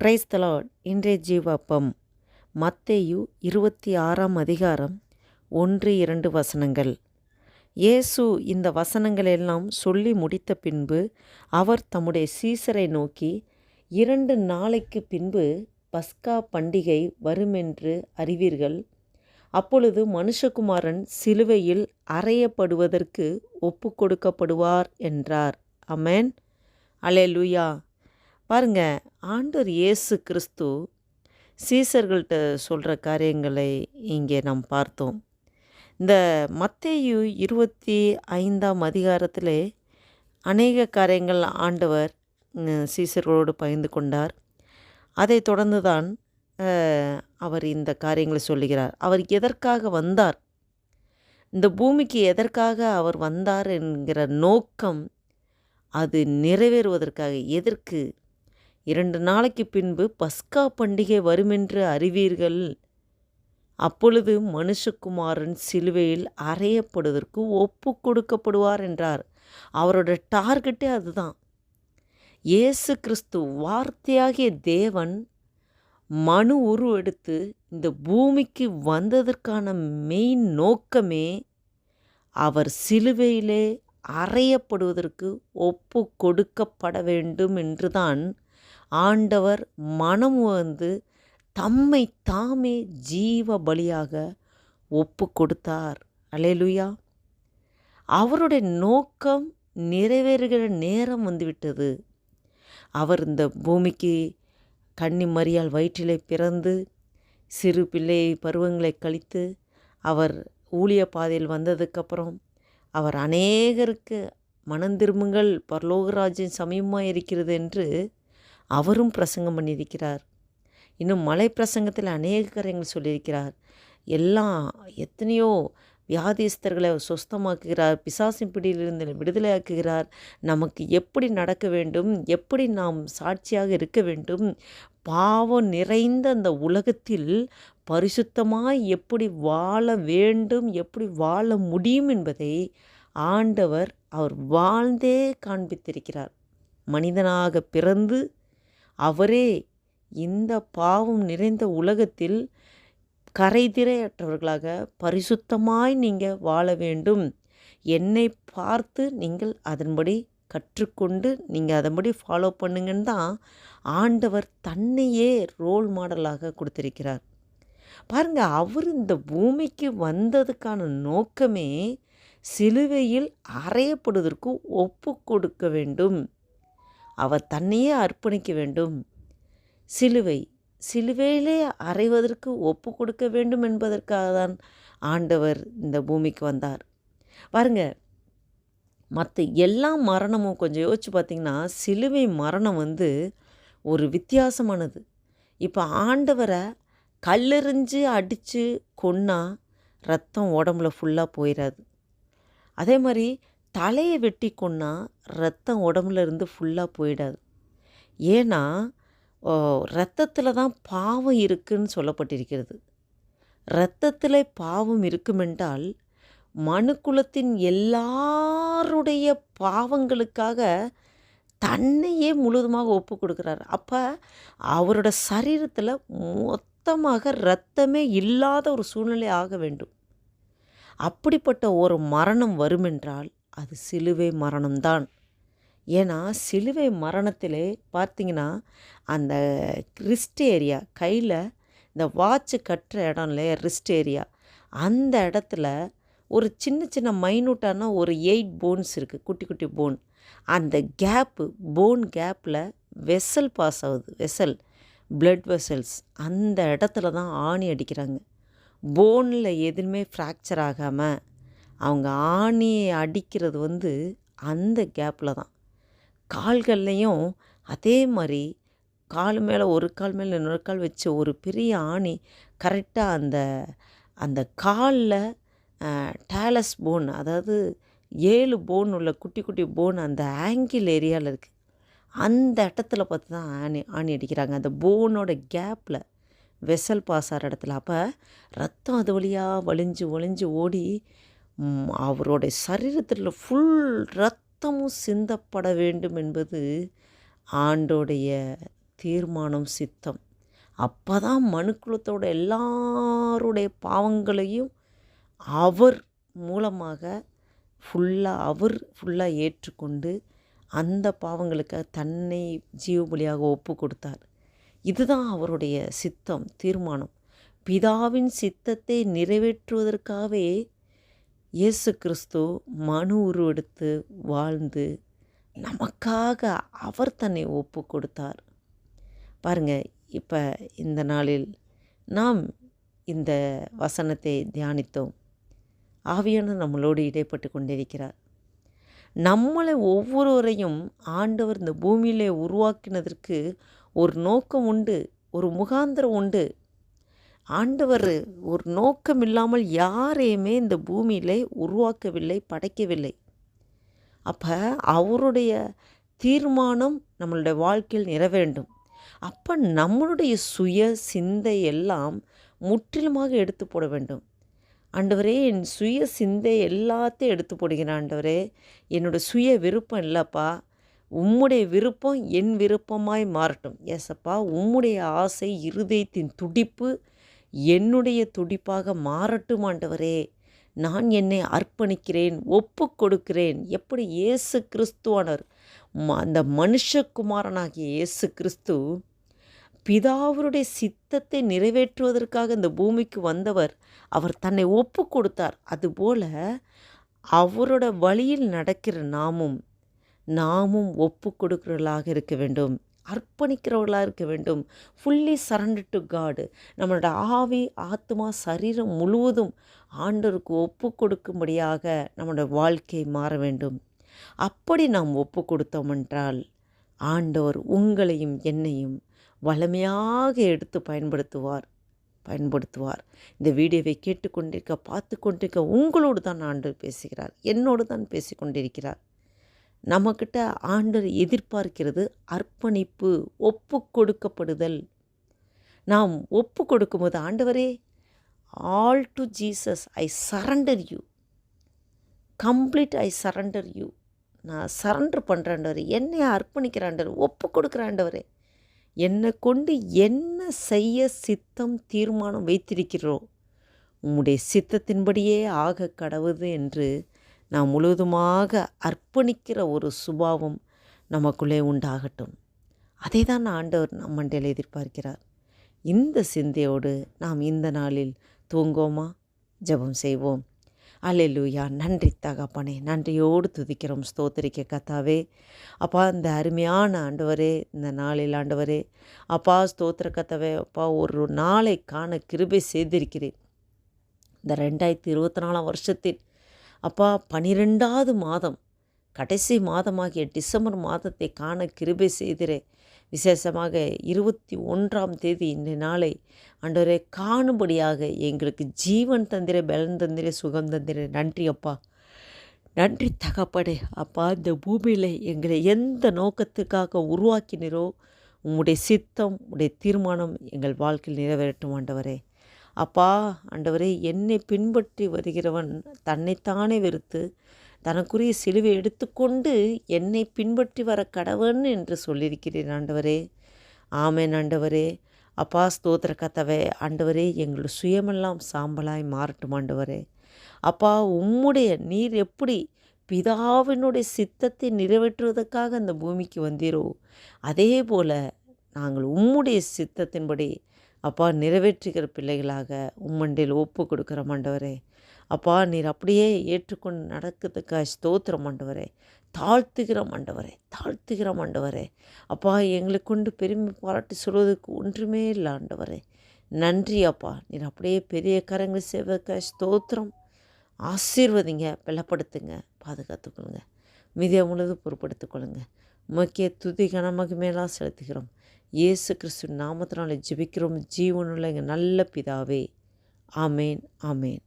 Price தலாட் இன்றைய ஜீவாப்பம் மத்தேயு இருபத்தி ஆறாம் அதிகாரம் ஒன்று இரண்டு வசனங்கள். இயேசு இந்த வசனங்களெல்லாம் சொல்லி முடித்த பின்பு அவர் தம்முடைய சீசரை நோக்கி இரண்டு நாளைக்கு பின்பு பஸ்கா பண்டிகை வருமென்று அறிவீர்கள்? அப்பொழுது மனுஷகுமாரன் சிலுவையில் அறையப்படுவதற்கு ஒப்பு கொடுக்கப்படுவார் என்றார். அமேன் அலேலுயா. பாருங்கள் ஆண்டவர் இயேசு கிறிஸ்து சீசர்கள்ட்ட சொல்கிற காரியங்களை இங்கே நாம் பார்த்தோம். இந்த மத்தேயு இருபத்தி ஐந்தாம் அதிகாரத்திலே அநேக காரியங்கள் ஆண்டவர் சீசர்களோடு பகிர்ந்து கொண்டார். அதை தொடர்ந்து தான் அவர் இந்த காரியங்களை சொல்லுகிறார். அவர் எதற்காக வந்தார்? இந்த பூமிக்கு எதற்காக அவர் வந்தார் என்கிற நோக்கம் அது நிறைவேறுவதற்காக எதற்கு இரண்டு நாளைக்கு பின்பு பஸ்கா பண்டிகை வருமென்று அறிவீர்கள். அப்பொழுது மனுஷகுமாரன் சிலுவையில் அறையப்படுவதற்கு ஒப்பு கொடுக்கப்படுவார் என்றார். அவரோட டார்கெட்டே அதுதான். இயேசு கிறிஸ்து வார்த்தையாகிய தேவன் மனு உருவெடுத்து இந்த பூமிக்கு வந்ததற்கான மெயின் நோக்கமே அவர் சிலுவையிலே அறையப்படுவதற்கு ஒப்பு கொடுக்கப்பட வேண்டும் என்றுதான் ஆண்டவர் மனம் வந்து தம்மை தாமே ஜீவ பலியாக ஒப்பு கொடுத்தார். அலேலுயா அவருடைய நோக்கம் நிறைவேறுகிற நேரம் வந்துவிட்டது. அவர் இந்த பூமிக்கு கன்னி மரியால் வயிற்றிலே பிறந்து சிறு பிள்ளை பருவங்களை கழித்து அவர் ஊழிய பாதையில் வந்ததுக்கப்புறம் அவர் அநேகருக்கு மனம் திரும்புங்கள் பரலோகராஜ்யம் சமயமாக இருக்கிறது என்று அவரும் பிரசங்கம் பண்ணியிருக்கிறார். இன்னும் மலை பிரசங்கத்தில் அநேக காரியங்கள் சொல்லியிருக்கிறார். எல்லாம் எத்தனையோ வியாதிஸ்தர்களை சுஸ்தமாக்குகிறார் பிசாசின் பிடியிலிருந்து விடுதலையாக்குகிறார். நமக்கு எப்படி நடக்க வேண்டும்? எப்படி நாம் சாட்சியாக இருக்க வேண்டும்? பாவம் நிறைந்த அந்த உலகத்தில் பரிசுத்தமாக எப்படி வாழ வேண்டும்? எப்படி வாழ முடியும் என்பதை ஆண்டவர் அவர் வாழ்ந்தே காண்பித்திருக்கிறார். மனிதனாக பிறந்து அவரே இந்த பாவம் நிறைந்த உலகத்தில் கரைதிரையற்றவர்களாக பரிசுத்தமாய் நீங்கள் வாழ வேண்டும். என்னை பார்த்து நீங்கள் அதன்படி கற்றுக்கொண்டு நீங்கள் அதன்படி ஃபாலோ பண்ணுங்கன்னு தான் ஆண்டவர் தன்னையே ரோல் மாடலாக கொடுத்திருக்கிறார். பாருங்க அவர் இந்த பூமிக்கு வந்ததுக்கான நோக்கமே சிலுவையில் அறையப்படுவதற்கு ஒப்பு கொடுக்க வேண்டும். அவர் தன்னையே அர்ப்பணிக்க வேண்டும். சிலுவை சிலுவையிலே அறைவதற்கு ஒப்பு கொடுக்க வேண்டும் என்பதற்காக தான் ஆண்டவர் இந்த பூமிக்கு வந்தார். பாருங்க மற்ற எல்லா மரணமும் கொஞ்சம் யோசிச்சு பார்த்தீங்கன்னா சிலுவை மரணம் வந்து ஒரு வித்தியாசமானது. இப்போ ஆண்டவரை கல்லெறிஞ்சு அடித்து கொன்னா ரத்தம் உடம்புல ஃபுல்லாக போயிடாது அதே மாதிரி தலையை வெட்டி கொன்னா ரத்தம் உடம்புல இருந்து ஃபுல்லாக போயிடாது. ஏன்னா ரத்தத்தில் தான் பாவம் இருக்குன்னு சொல்லப்பட்டிருக்கிறது. இரத்தத்தில் பாவம் இருக்குமென்றால் மனுக்குலத்தின் எல்லாருடைய பாவங்களுக்காக தன்னையே முழுதுமாக ஒப்பு கொடுக்குறாரு. அப்போ அவரோட சரீரத்தில் மொத்தமாக ரத்தமே இல்லாத ஒரு சூழ்நிலை ஆக வேண்டும். அப்படிப்பட்ட ஒரு மரணம் வருமென்றால் அது சிலுவை மரணம்தான். ஏன்னா சிலுவை மரணத்திலே பார்த்தீங்கன்னா அந்த ரிஸ்ட் ஏரியா கையில் இந்த வாட்ச் கட்டுற இடம் இல்லையா ரிஸ்ட் ஏரியா அந்த இடத்துல ஒரு சின்ன சின்ன மைனூட்டான ஒரு எயிட் போன்ஸ் இருக்குது குட்டி குட்டி போன் அந்த கேப்பு போன் கேப்பில் வெசல் பாஸ் ஆகுது வெசல் பிளட் வெசல்ஸ் அந்த இடத்துல தான் ஆணி அடிக்கிறாங்க. போனில் எதுவுமே ஃப்ராக்சர் ஆகாமல் அவங்க ஆணியை அடிக்கிறது வந்து அந்த கேப்பில் தான். கால்கள்லையும் அதே மாதிரி கால் மேலே ஒரு கால் மேலே இன்னொரு கால் வச்சு ஒரு பெரிய ஆணி கரெக்டாக அந்த அந்த காலில் டேலஸ் போன் அதாவது ஏழு போன் உள்ள குட்டி குட்டி போன் அந்த ஆங்கிள் ஏரியாவில் இருக்குது அந்த இடத்துல பார்த்து தான் ஆணி ஆணி அடிக்கிறாங்க. அந்த போனோட கேப்பில் வெசல் பாஸ் ஆகிற இடத்துல. அப்போ ரத்தம் அது வழியாக வலிஞ்சு வலிஞ்சு ஓடி அவருடைய சரீரத்தில் ஃபுல் ரத்தமும் சிந்தப்பட வேண்டும் என்பது ஆண்டோடைய தீர்மானம் சித்தம். அப்போ தான் மனுக்குலத்தோட எல்லாருடைய பாவங்களையும் அவர் மூலமாக ஃபுல்லாக அவர் ஃபுல்லாக ஏற்றுக்கொண்டு அந்த பாவங்களுக்காக தன்னை ஜீவபலியாக ஒப்பு கொடுத்தார். இதுதான் அவருடைய சித்தம் தீர்மானம். பிதாவின் சித்தத்தை நிறைவேற்றுவதற்காகவே இயேசு கிறிஸ்து மனு உருவெடுத்து வாழ்ந்து நமக்காக அவர் தன்னை ஒப்பு கொடுத்தார். பாருங்கள் இப்போ இந்த நாளில் நாம் இந்த வசனத்தை தியானித்தோம். ஆவியான நம்மளோடு இடைப்பட்டு கொண்டிருக்கிறார். நம்மளை ஒவ்வொருவரையும் ஆண்டவர் இந்த பூமியிலே உருவாக்கினதற்கு ஒரு நோக்கம் உண்டு ஒரு முகாந்திரம் உண்டு. ஆண்டவர் ஒரு நோக்கம் இல்லாமல் யாரையுமே இந்த பூமியிலே உருவாக்கவில்லை படைக்கவில்லை. அப்போ அவருடைய தீர்மானம் நம்மளுடைய வாழ்க்கையில் நிறவேண்டும். அப்போ நம்மளுடைய சுய சிந்தை எல்லாம் முற்றிலுமாக எடுத்து போட வேண்டும். ஆண்டவரே என் சுய சிந்தை எல்லாத்தையும் எடுத்து போடுகிறேன் ஆண்டவரே. என்னோடய சுய விருப்பம் இல்லைப்பா. உம்முடைய விருப்பம் என் விருப்பமாய் மாறட்டும். ஏசப்பா உம்முடைய ஆசை இருதயத்தின் துடிப்பு என்னுடைய துடிப்பாக மாறட்டும் ஆண்டவரே. நான் என்னை அர்ப்பணிக்கிறேன் ஒப்பு கொடுக்கிறேன். எப்படி இயேசு கிறிஸ்துவானவர் அந்த மனுஷகுமாரனாகிய இயேசு கிறிஸ்து பிதாவருடைய சித்தத்தை நிறைவேற்றுவதற்காக இந்த பூமிக்கு வந்தவர் அவர் தன்னை ஒப்பு கொடுத்தார். அதுபோல அவரோட வழியில் நடக்கிற நாமும் நாமும் ஒப்பு கொடுக்கிறவர்களாக இருக்க வேண்டும். அர்ப்பணிக்கிறவர்களாக இருக்க வேண்டும். ஃபுல்லி சரண்டர் டு காடு நம்மளோட ஆவி ஆத்மா சரீரம் முழுவதும் ஆண்டவருக்கு ஒப்பு கொடுக்கும்படியாக நம்மளோட வாழ்க்கை மாற வேண்டும். அப்படி நாம் ஒப்பு கொடுத்தோம் என்றால் ஆண்டவர் உங்களையும் என்னையும் வளமையாக எடுத்து பயன்படுத்துவார் பயன்படுத்துவார். இந்த வீடியோவை கேட்டுக்கொண்டிருக்க பார்த்து கொண்டிருக்க உங்களோடு தான் ஆண்டு பேசுகிறார். என்னோடு தான் பேசிக்கொண்டிருக்கிறார். நம்மக்கிட்ட ஆண்டர் எதிர்பார்க்கிறது அர்ப்பணிப்பு ஒப்பு கொடுக்கப்படுதல் நாம் ஒப்பு கொடுக்கும்போது ஆண்டவரே all to Jesus I surrender you complete I surrender you நான் சரண்டர் பண்ணுறாண்டவர் என்னை அர்ப்பணிக்கிறாண்டவர் ஒப்பு கொடுக்குறாண்டவரே என்னை கொண்டு என்ன செய்ய சித்தம் தீர்மானம் வைத்திருக்கிறோம் உம்முடைய சித்தத்தின்படியே ஆக கடவுது என்று நாம் முழுவதுமாக அர்ப்பணிக்கிற ஒரு சுபாவம் நமக்குள்ளே உண்டாகட்டும். அதை தான் ஆண்டவர் நம் மண்டையில் எதிர்பார்க்கிறார். இந்த சிந்தையோடு நாம் இந்த நாளில் தூங்கோமா ஜெபம் செய்வோம். அல்லேலூயா நன்றி தகப்பனே நன்றியோடு துதிக்கிறோம் ஸ்தோத்திரிக்க கத்தாவே. அப்பா இந்த அருமையான ஆண்டவரே இந்த நாளில் ஆண்டவரே அப்பா ஸ்தோத்திர கத்தாவே அப்பா ஒரு நாளை காண கிருபை செய்திருக்கிறேன். இந்த ரெண்டாயிரத்தி இருபத்தி நாலாம் வருஷத்தில் அப்பா பனிரெண்டாவது மாதம். கடைசி மாதமாகிய டிசம்பர் மாதத்தை காண கிருபை செய்திரே. விசேஷமாக இருபத்தி ஒன்றாம் தேதி இந்த நாளை ஆண்டவரே காணும்படியாக எங்களுக்கு ஜீவன் தந்திர பலன் தந்திர சுகம் தந்திர. நன்றி அப்பா. நன்றி தகப்படே அப்பா இந்த பூமியில் எங்களை எந்த நோக்கத்துக்காக உருவாக்கினரோ உம்முடைய சித்தம் உடைய தீர்மானம் எங்கள் வாழ்க்கையில் நிறைவேறட்டும் ஆண்டவரே. அப்பா ஆண்டவரே என்னை பின்பற்றி வருகிறவன் தன்னைத்தானே வெறுத்து தனக்குரிய சிலுவை எடுத்துக்கொண்டு என்னை பின்பற்றி வர கடவன் என்று சொல்லியிருக்கிறேன் ஆண்டவரே. ஆமேன் ஆண்டவரே. அப்பா ஸ்தோத்திர கத்தவை ஆண்டவரே எங்கள் சுயமெல்லாம் சாம்பலாய் மாறட்டும் ஆண்டவரே. அப்பா உம்முடைய நீர் எப்படி பிதாவினுடைய சித்தத்தை நிறைவேற்றுவதற்காக அந்த பூமிக்கு வந்தீரோ அதே போல் நாங்கள் உம்முடைய சித்தத்தின்படி அப்பா நிறைவேற்றுகிற பிள்ளைகளாக உம்மண்டில் ஒப்பு கொடுக்குற மாண்டவரே அப்பா நீர் அப்படியே ஏற்றுக்கொண்டு நடக்கிறதுக்காக ஸ்தோத்திரம் மாண்டவரே தாழ்த்துகிற மாண்டவரே தாழ்த்துகிற மாண்டவரே அப்பா எங்களை கொண்டு பெருமை பாராட்டி சொல்வதற்கு ஒன்றுமே இல்லை ஆண்டவரே. நன்றி அப்பா. நீர் அப்படியே பெரிய கரங்கள் செய்வதற்காக ஸ்தோத்திரம். ஆசீர்வதிங்க பலப்படுத்துங்க பாதுகாத்துக்கொள்ளுங்க. மிதிய முழுவதும் பொறுப்படுத்திக்கொள்ளுங்க முக்கிய துதி கனமகிமையெல்லாம் செலுத்துகிறோம். இயேசு கிறிஸ்து நாமத்தினால ஜெபிக்கிறோம். ஜீவனுள்ள எங்கள் நல்ல பிதாவே. ஆமேன் ஆமேன்.